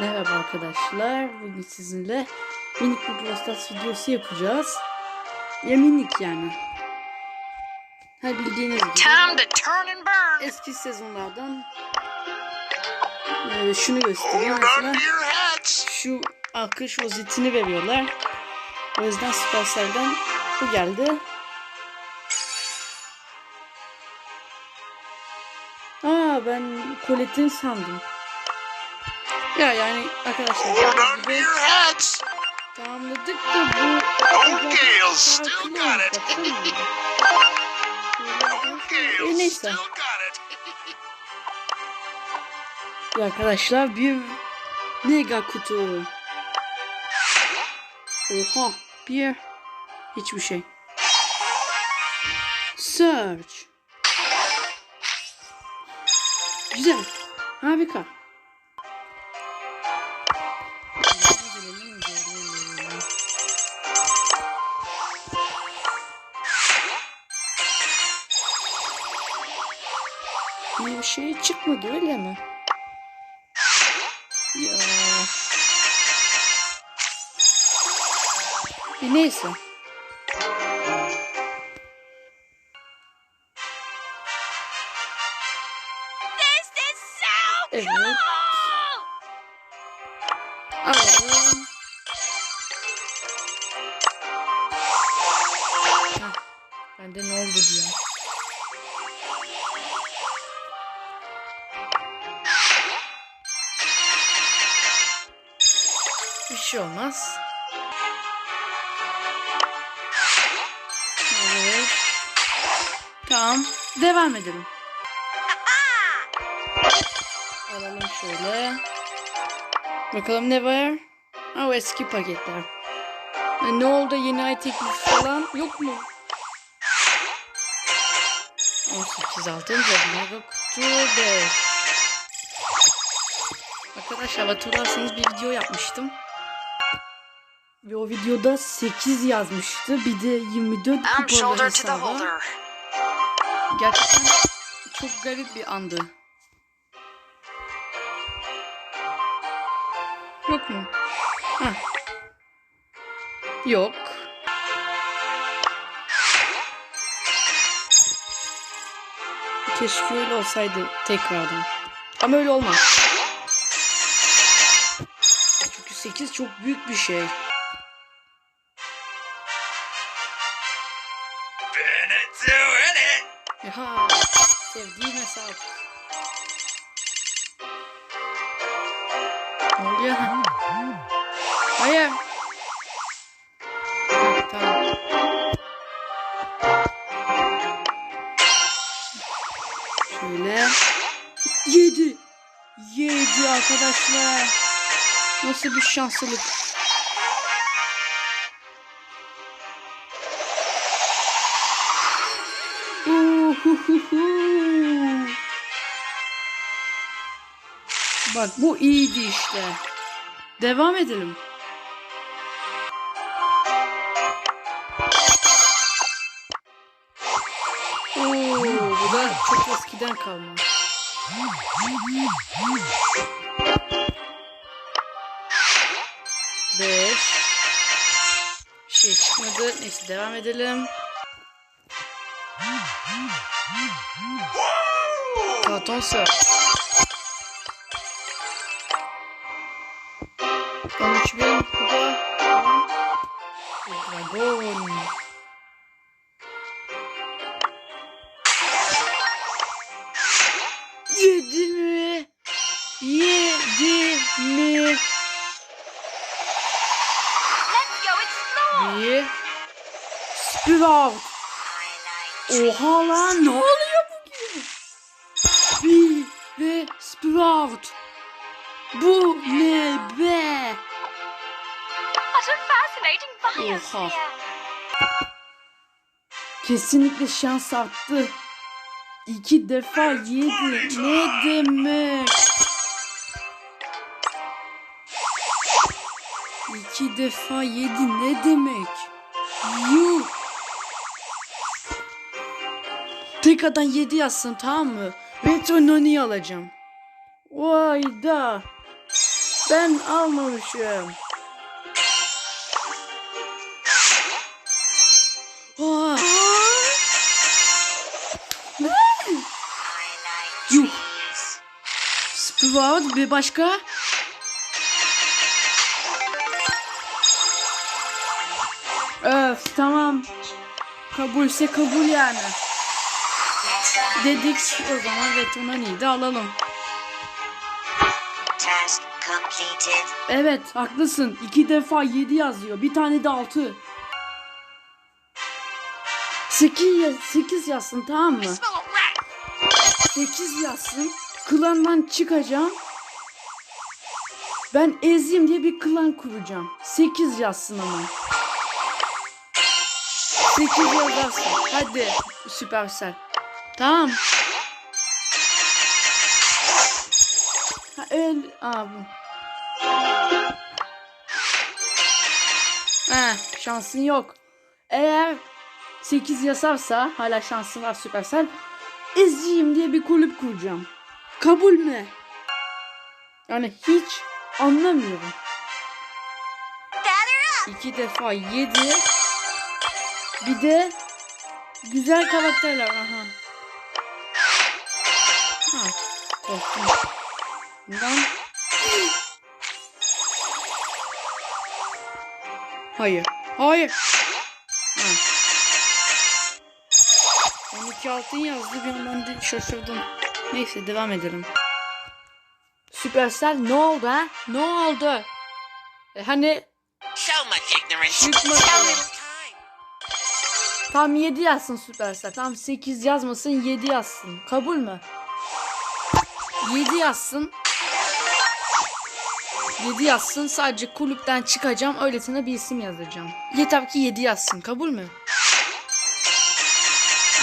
Merhaba arkadaşlar. Bugün sizinle minik bir Stars videosu yapacağız. Ya minik yani. Ha bildiğiniz gibi eski sezonlardan e, şunu on Mesela şu alkış rozetini veriyorlar. O yüzden Supercell'den bu geldi. Aa ben Colette'in sandım. Ya yani arkadaşlar gördüğünüz gibi tamamladık da bu E, neyse. Ya arkadaşlar bir mega kutu. Oha bir hiçbir şey. Search. Güzel. Harika. Bir şey çıkmadı öyle mi? Ya. E neyse. This is so Evet. Alalım. Heh, Bende ne oldu diyor. Şey olmaz. Evet. Tamam. Devam edelim. Alalım şöyle. Bakalım ne var? Ha o eski paketler. Ha, ne oldu yeni ay falan yok mu? 18 altın mega kutu 5. Arkadaşlar hatırlarsanız bir video yapmıştım. Ve o videoda 8 yazmıştı. Bir de 24 I'm kupalı shoulder to the hesaba. holder. Gerçekten çok garip bir andı. Yok mu? Ha. Yok. Keşke öyle olsaydı tekrardan. Ama öyle olmaz. Çünkü 8 çok büyük bir şey. Been it doing it. Yaha. Sevdiğim hesap. Ne oluyor? Hayır. Şöyle. Yedi. Yedi arkadaşlar. Nasıl bir şanslılık. Bak bu iyiydi işte. Devam edelim. Oo, bu da çok eskiden kalma. Beş. Bir şey çıkmadı. Neyse devam edelim. Sır. 13 bin kupa. Dragon. Yedi mi? Yedi mi? Bir. Oha lan ne oluyor Sprout. Bu ne be? What a fascinating biosphere. Kesinlikle şans arttı. İki defa yedi. Ne demek? İki defa yedi ne demek? Yuh. Tekrardan yedi yazsın tamam mı? Retro Noni alacağım. Vay da. Ben almamışım. Aa. Yuh. Sprout bir başka. Öf tamam. Kabulse kabul yani. Dedik o zaman evet ona neydi alalım. Task completed. Evet haklısın. İki defa 7 yazıyor. Bir tane de 6. 8, 8 yazsın tamam mı? 8 yazsın. Klandan çıkacağım. Ben ezeyim diye bir klan kuracağım. 8 yazsın ama. 8 yazarsın. Hadi Süpersel. Tamam. Aa bu. He, şansın yok. Eğer 8 yazarsa hala şansın var Süpersel. Eziyim diye bir kulüp kuracağım. Kabul mü? Yani hiç anlamıyorum. İki defa yedi. Bir de güzel karakterler. Aha. Ha, korktum. Bundan. Hayır. Hayır. Ha. 12 altın yazdı bir an ben de şaşırdım. Neyse devam edelim. Süpersel ne oldu ha? Ne oldu? E, hani So much ignorance. Tam 7 yazsın Süperstar. Tam 8 yazmasın 7 yazsın. Kabul mü? 7 yazsın. 7 yazsın. Sadece kulüpten çıkacağım. Öylesine bir isim yazacağım. Yeter ki 7 yazsın. Kabul mü?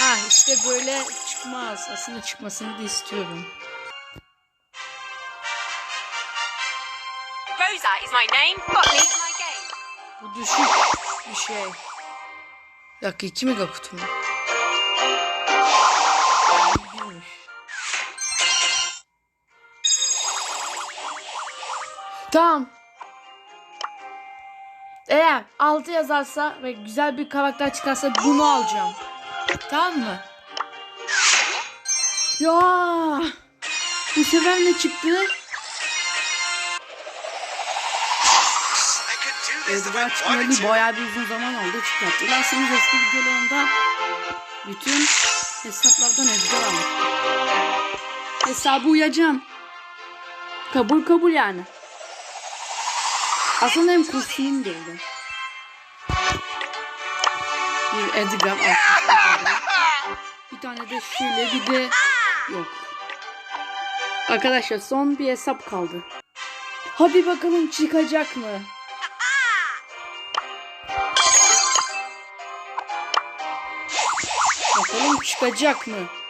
Ah işte böyle çıkmaz. Aslında çıkmasını da istiyorum. Rosa is my name. Botany is my game. Bu düşük bir şey. Bir dakika 2 mega kutu mu? Tamam. Eğer 6 yazarsa ve güzel bir karakter çıkarsa bunu alacağım. Tamam mı? Ya. Bu sefer ne çıktı? Wanted to. bayağı bir uzun zaman oldu çünkü hatırlarsanız eski videolarında bütün hesaplardan Edgar aldık. Hesabı uyacağım. Kabul kabul yani. Aslında hem kurşunum geldi. Bir Edgar. Bir tane de şöyle bir de yok. Arkadaşlar son bir hesap kaldı. Hadi bakalım çıkacak mı? Bakalım çıkacak mı?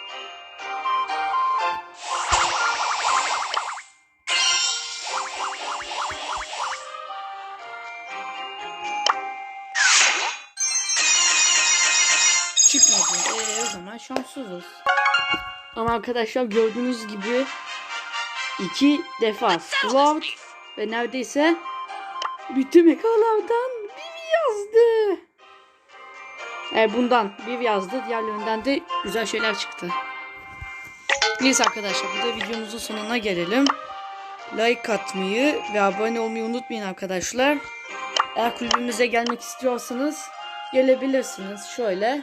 Çıkmadı. Ee, o zaman şanssızız. Ama arkadaşlar gördüğünüz gibi iki defa Sprout ve neredeyse bütün mekalardan bir yazdı. E, bundan bir yazdı. Diğerlerinden de güzel şeyler çıktı. Neyse arkadaşlar burada videomuzun sonuna gelelim. Like atmayı ve abone olmayı unutmayın arkadaşlar. Eğer kulübümüze gelmek istiyorsanız gelebilirsiniz. Şöyle.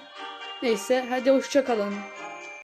Neyse hadi hoşçakalın.